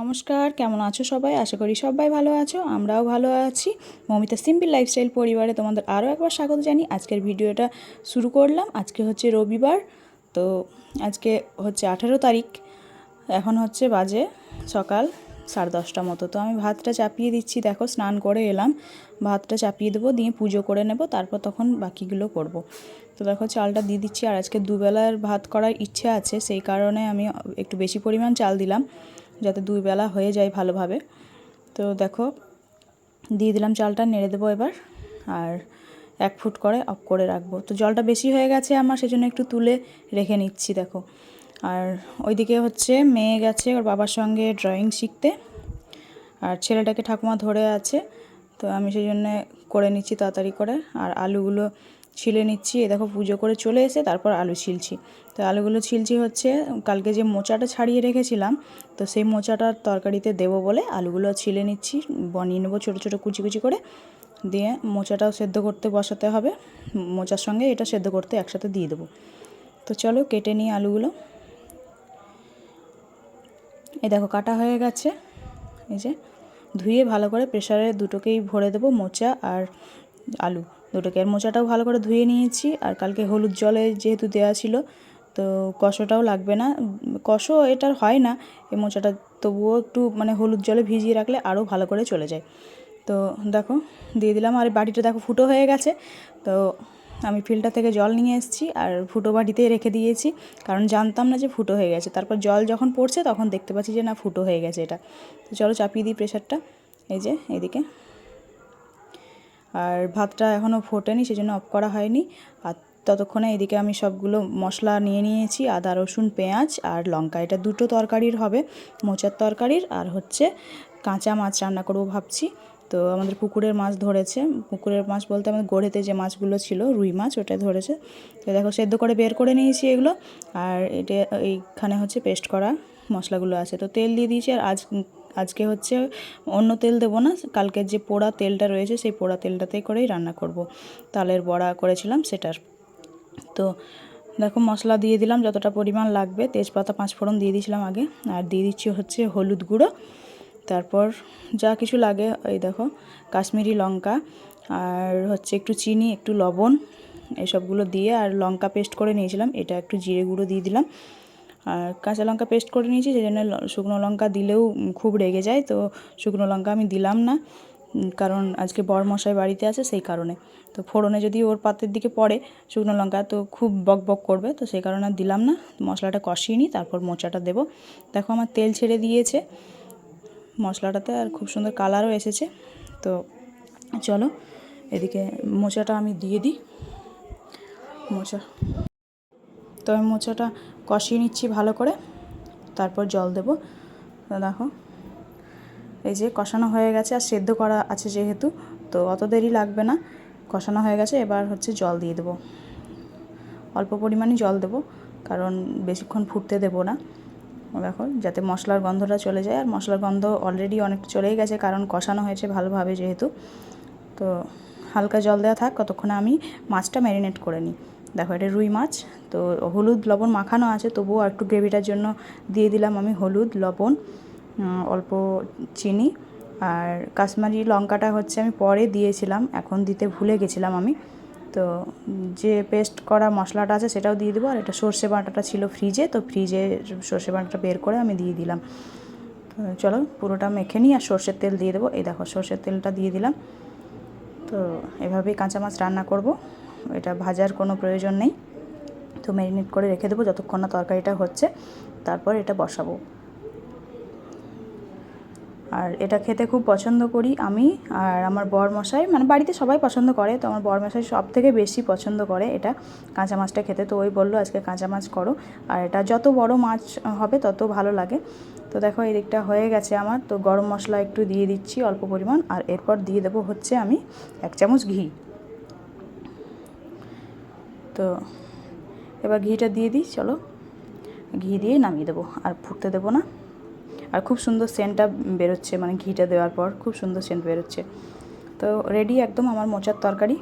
নমস্কার, কেমন আছো সবাই? আশা করি সবাই ভালো আছো, আমরাও ভালো আছি। মমিতা সিম্পল লাইফস্টাইল পরিবারে তোমাদের আরও একবার স্বাগত জানি। আজকের ভিডিওটা শুরু করলাম। আজকে হচ্ছে রবিবার, তো আজকে হচ্ছে আঠেরো তারিখ। এখন হচ্ছে বাজে সকাল সাড়ে দশটা মতো। তো আমি ভাতটা চাপিয়ে দিচ্ছি। দেখো, স্নান করে এলাম। ভাতটা চাপিয়ে দেবো, দিয়ে পুজো করে নেব, তারপর তখন বাকিগুলো করব। তো দেখো, চালটা দিয়ে দিচ্ছি। আর আজকে দুবেলার ভাত করার ইচ্ছে আছে। সেই কারণে আমি একটু বেশি পরিমাণ চাল দিলাম। যাতে দুই বেলা হয়ে যায় ভালোভাবে। তো দেখো, দিয়ে দিলাম চালটা, নেড়ে দেবো এবার, আর এক ফুট করে অফ করে রাখব। তো জলটা বেশি হয়ে গেছে আমার, সেজন্য একটু তুলে রেখে নিচ্ছি, দেখো। আর ওইদিকে হচ্ছে মেয়ে গেছে ওর বাবার সঙ্গে ড্রয়িং শিখতে, আর ছেলেটাকে ঠাকুমা ধরে আছে, তো আমি সেই জন্যে করে নিচ্ছি তাড়াতাড়ি করে। আর আলুগুলো ছিলে নিচ্ছি, এ দেখো পুজো করে চলে এসে তারপর আলু ছিলছি। তো আলুগুলো ছিলছি হচ্ছে, কালকে যে মোচাটা ছাড়িয়ে রেখেছিলাম, তো সেই মোচাটা তরকারিতে দেবো বলে আলুগুলো ছিলে নিচ্ছি, বনিয়ে নেব ছোটো ছোটো কুচি কুচি করে, দিয়ে মোচাটাও সেদ্ধ করতে বসাতে হবে, মোচার সঙ্গে এটা সেদ্ধ করতে একসাথে দিয়ে দেবো। তো চলো কেটে নিই আলুগুলো। এই দেখো কাটা হয়ে গেছে, এই যে ধুয়ে ভালো করে প্রেশারে দুটোকেই ভরে দেবো মোচা আর আলু। দুটোকে আর মোচাটাও ভালো করে ধুয়ে নিয়েছি। আর কালকে হলুদ জলে যেহেতু দেওয়া ছিল, তো কষোটাও লাগবে না। কষো, এটার হয় না। এই মোচাটা তবুও একটু মানে হলুদ জলে ভিজিয়ে রাখলে আরও ভালো করে চলে যায়। তো দেখো, দিয়ে দিলাম। আর বাটিটা দেখো ফুটো হয়ে গেছে। তো আমি ফিল্টার থেকে জল নিয়ে এসেছি আর ফুটো বাটিতে রেখে দিয়েছি। কারণ জানতাম না যে ফুটো হয়ে গেছে। তারপর জল যখন পড়ছে তখন দেখতে পাচ্ছি যে না, ফুটো হয়ে গেছে এটা। তো চলো চাপিয়ে দিই প্রেশারটা। এই যে এইদিকে আর ভাতটা এখনও ফোটেনি, সেজন্য অফ করা হয়নি। আর ততক্ষণে এদিকে আমি সবগুলো মশলা নিয়ে নিয়েছি, আদা, রসুন, পেঁয়াজ আর লঙ্কা। এটা দুটো তরকারির হবে, মোচার তরকারির আর হচ্ছে কাঁচা মাছ রান্না করব ভাবছি। তো আমাদের পুকুরের মাছ ধরেছে। পুকুরের মাছ বলতে আমাদের গড়েতে যে মাছগুলো ছিল, রুই মাছ ওটাই ধরেছে। তো দেখো, সেদ্ধ করে বের করে নিয়েছি এগুলো। আর এটা এইখানে হচ্ছে পেস্ট করা মশলাগুলো আছে। তো তেল দিয়ে দিয়েছি আর আজ আজকে হচ্ছে অন্য তেল দেবো না কালকের যে পোড়া তেলটা রয়েছে সেই পোড়া তেলটাতেই করেই রান্না করব। তালের বড়া করেছিলাম সেটার। তো দেখো মশলা দিয়ে দিলাম, যতটা পরিমাণ লাগবে। তেজপাতা পাঁচ ফোড়ন দিয়ে দিয়েছিলাম আগে, আর দিয়ে দিচ্ছি হচ্ছে হলুদ গুঁড়ো। তারপর যা কিছু লাগে, এই দেখো কাশ্মীরি লঙ্কা, আর হচ্ছে একটু চিনি, একটু লবণ, এসবগুলো দিয়ে আর লঙ্কা পেস্ট করে নিয়েছিলাম। এটা একটু জিরে গুঁড়ো দিয়ে দিলাম। আর কাঁচা লঙ্কা পেস্ট করে নিয়েছি, সেই জন্য শুকনো লঙ্কা দিলেও খুব রেগে যায়, তো শুকনো লঙ্কা আমি দিলাম না। কারণ আজকে মশাই বাড়িতে আছে সেই কারণে। তো ফোড়নে যদি ওর পাতের দিকে পড়ে শুকনো লঙ্কা তো খুব বক বক করবে, তো সেই কারণে আর দিলাম না। মশলাটা কষিয়ে নিই, তারপর মোচাটা দেবো। দেখো আমার তেল ছেড়ে দিয়েছে। মশলাটাতে আর খুব সুন্দর কালারও এসেছে। তো চলো, এদিকে মোচাটা আমি দিয়ে দিই। মোচা। তো আমি মোচাটা কষিয়ে নিচ্ছি ভালো করে। তারপর জল দেব। দেখো, এই যে কষানো হয়ে গেছে আর সেদ্ধ করা আছে যেহেতু, তো অত দেরি লাগবে না। কষানো হয়ে গেছে, এবার হচ্ছে জল দিয়ে দেবো। অল্প পরিমাণে জল দেবো, কারণ বেশিক্ষণ ফুটতে দেবো না। দেখো, যাতে মশলার গন্ধটা চলে যায়। আর মশলার গন্ধ অলরেডি অনেক চলেই গেছে, কারণ কষানো হয়েছে ভালোভাবে যেহেতু। তো হালকা জল দেওয়া থাক কতক্ষণে আমি মাছটা ম্যারিনেট করে নিই। দেখো, এটা রুই মাছ তো হলুদ লবণ মাখানো আছে, তবুও একটু গ্রেভিটার জন্য দিয়ে দিলাম আমি হলুদ লবণ অল্প চিনি আর কাশ্মীরি লঙ্কাটা হচ্ছে আমি পরে দিয়েছিলাম, এখন দিতে ভুলে গেছিলাম আমি। তো যে পেস্ট করা মশলাটা আছে সেটাও দিয়ে দেবো, আর এটা সর্ষে বাটাটা ছিল ফ্রিজে তো ফ্রিজে সর্ষে বাটাটা বের করে আমি দিয়ে দিলাম। তো চলো পুরোটা মেখে নিই, আর সর্ষের তেল দিয়ে দেবো। এই দেখো সর্ষের তেলটা দিয়ে দিলাম। তো এভাবেই কাঁচা মাছ রান্না করব, এটা ভাজার কোনো প্রয়োজন নেই। তো ম্যারিনেট করে রেখে দেবো যতক্ষণ না তরকারিটা হচ্ছে। তারপর এটা বসাবো। আর এটা খেতে খুব পছন্দ করি আমি আর আমার বর মশাই মানে বাড়িতে সবাই পছন্দ করে, তো আমার বর মশাই সব থেকে বেশি পছন্দ করে এটা কাঁচা মাছটা খেতে। তো ওই বলল, আজকে কাঁচা মাছ করো। আর এটা যত বড় মাছ হবে তত ভালো লাগে। তো দেখো এই দিকটা হয়ে গেছে আমার। তো গরম মশলা একটু দিয়ে দিচ্ছি অল্প পরিমাণ। আর এরপর দিয়ে দেবো হচ্ছে আমি এক চামচ ঘি। তো এবার ঘিটা দিয়ে দিই, চলো। ঘি দিয়ে নামিয়ে দেবো, আর ফুটতে দেবো না। আর খুব সুন্দর সেন্টটা বেরোচ্ছে মানে ঘিটা দেওয়ার পর খুব সুন্দর সেন্ট বেরোচ্ছে। তো রেডি একদম আমার মোচার তরকারি।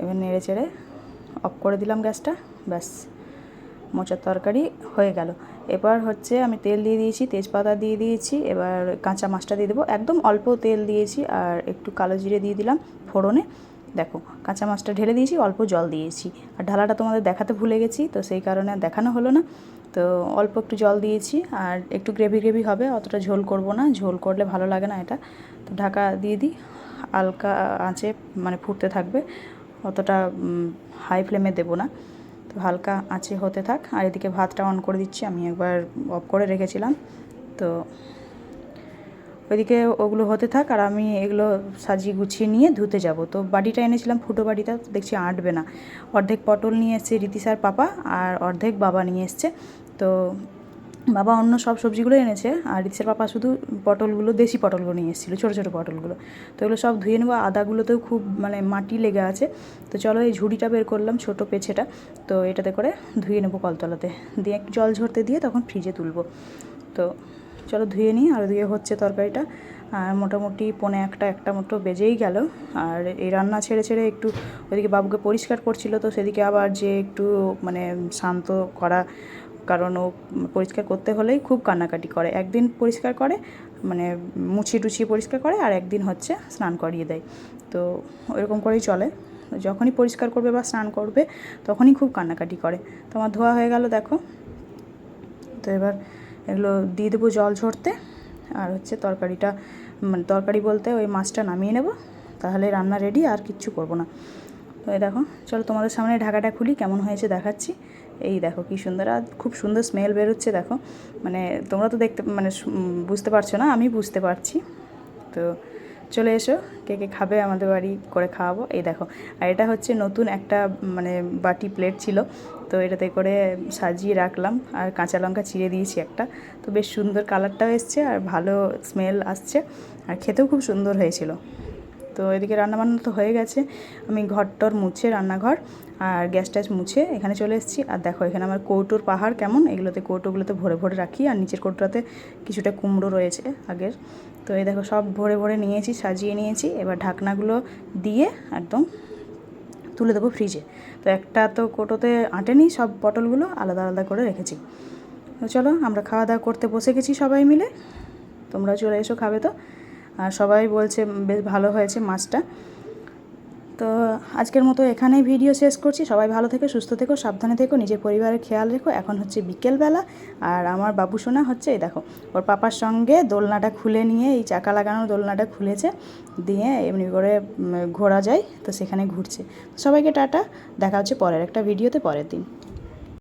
এবার নেড়ে চেড়ে অফ করে দিলাম গ্যাসটা ব্যাস। মোচার তরকারি হয়ে গেল। এবার হচ্ছে আমি তেল দিয়ে দিয়েছি, তেজপাতা দিয়ে দিয়েছি, এবার কাঁচা মাছটা দিয়ে দেবো। একদম অল্প তেল দিয়েছি, আর একটু কালো জিরে দিয়ে দিলাম ফোড়নে। দেখো, কাঁচা মাছটা ঢেলে দিয়েছি, অল্প জল দিয়েছি। আর ঢালাটা তোমাদের দেখাতে ভুলে গেছি, তো সেই কারণে দেখানো হলো না। তো অল্প একটু জল দিয়েছি, আর একটু গ্রেভি গ্রেভি হবে, অতটা ঝোল করব না, ঝোল করলে ভালো লাগে না এটা। তো ঢাকা দিয়ে দিই, হালকা আঁচে মানে ফুটতে থাকবে, অতটা হাই ফ্লেমে দেবো না। তো হালকা আঁচে হতে থাক, আর এদিকে ভাতটা অন করে দিচ্ছি, আমি একবার অফ করে রেখেছিলাম। তো ওইদিকে ওগুলো হতে থাক আর আমি এগুলো সাজিয়ে গুছিয়ে নিয়ে ধুতে যাব। তো বাড়িটা এনেছিলাম, ফুটো বাড়িটা দেখছি আঁটবে না। অর্ধেক পটল নিয়ে এসছে রীতিসার পাপা আর অর্ধেক বাবা নিয়ে এসছে। তো বাবা অন্য সব সবজিগুলো এনেছে আর রিতসের পাপা শুধু পটলগুলো, দেশি পটলগুলো নিয়ে এসেছিল, ছোটো ছোটো পটলগুলো। তো এগুলো সব ধুয়ে নেব। আদাগুলোতেও খুব মানে মাটি লেগে আছে। তো চলো এই ঝুড়িটা বের করলাম ছোটো পেছেটা। তো এটাতে করে ধুয়ে নেব কলতলাতে। দিয়ে জল ঝরতে দিয়ে তখন ফ্রিজে তুলবো। তো চলো ধুয়ে নিই, আর ধুয়ে হচ্ছে তরকারিটা। আর মোটামুটি পনে একটা একটা মতো বেজেই গেল। আর এই রান্না ছেড়ে ছেড়ে একটু ওইদিকে বাবুকে পরিষ্কার করছিল, তো সেদিকে আবার যে একটু মানে শান্ত করা, কারণ ও পরিষ্কার করতে হলেই খুব কান্নাকাটি করে। একদিন পরিষ্কার করে মানে মুছিয়ে টুছিয়ে পরিষ্কার করে, আর একদিন হচ্ছে স্নান করিয়ে দেয়। তো ওইরকম করেই চলে। যখনই পরিষ্কার করবে বা স্নান করবে, তখনই খুব কান্নাকাটি করে। তো আমার ধোয়া হয়ে গেল, দেখো। তো এবার এগুলো দিয়ে দেবো জল ঝরতে। আর হচ্ছে তরকারিটা মানে তরকারি বলতে ওই মাছটা নামিয়ে নেব। তাহলে রান্না রেডি আর কিচ্ছু করব না। তো এই দেখো, চলো তোমাদের সামনে ঢাকাটা খুলি, কেমন হয়েছে দেখাচ্ছি। এই দেখো কি সুন্দর, আর খুব সুন্দর স্মেল বেরোচ্ছে দেখো। মানে তোমরা তো দেখতে মানে বুঝতে পারছ না, আমি বুঝতে পারছি। তো চলে এসো, কে কে খাবে আমাদের বাড়ি করে খাওয়াবো। এই দেখো, আর এটা হচ্ছে নতুন একটা মানে বাটি প্লেট ছিল। তো এটাতে করে সাজিয়ে রাখলাম, আর কাঁচা লঙ্কা চিড়ে দিয়েছি একটা। তো বেশ সুন্দর কালারটাও এসছে, আর ভালো স্মেল আসছে, আর খেতেও খুব সুন্দর হয়েছিল। তো এদিকে রান্নাবান্না তো হয়ে গেছে। আমি ঘরটর মুছে রান্নাঘর আর গ্যাস ট্যাস মুছে এখানে চলে এসেছি। আর দেখো, এখানে আমার কৌটোর পাহাড় কেমন? এগুলোতে কৌটোগুলোতে ভরে ভরে রাখি, আর নিচের কৌটোটাতে কিছুটা কুমড়ো রয়েছে আগের। তো এই দেখো, সব ভরে ভরে নিয়েছি, সাজিয়ে নিয়েছি। এবার ঢাকনাগুলো দিয়ে একদম তুলে দেবো ফ্রিজে তো একটা তো কোটোতে আঁটেনি, সব পটলগুলো আলাদা আলাদা করে রেখেছি। তো চলো, আমরা খাওয়া দাওয়া করতে বসে গেছি সবাই মিলে। তোমরা চলে এসো, খাবে তো? আর সবাই বলছে বেশ ভালো হয়েছে মাছটা। তো আজকের মতো এখানেই ভিডিও শেষ করছি। সবাই ভালো থেকো, সুস্থ থেকো, সাবধানে থেকো, নিজের পরিবারের খেয়াল রেখো। এখন হচ্ছে বিকেলবেলা আর আমার বাবু সোনা হচ্ছে, এই দেখো, ওর পাপার সঙ্গে দোলনাটা খুলে নিয়ে, এই চাকা লাগানোর দোলনাটা খুলেছে, দিয়ে এমনি করে ঘোরা যায়, তো সেখানে ঘুরছে। সবাইকে টাটা, দেখা হচ্ছে পরের একটা ভিডিওতে, পরের দিন।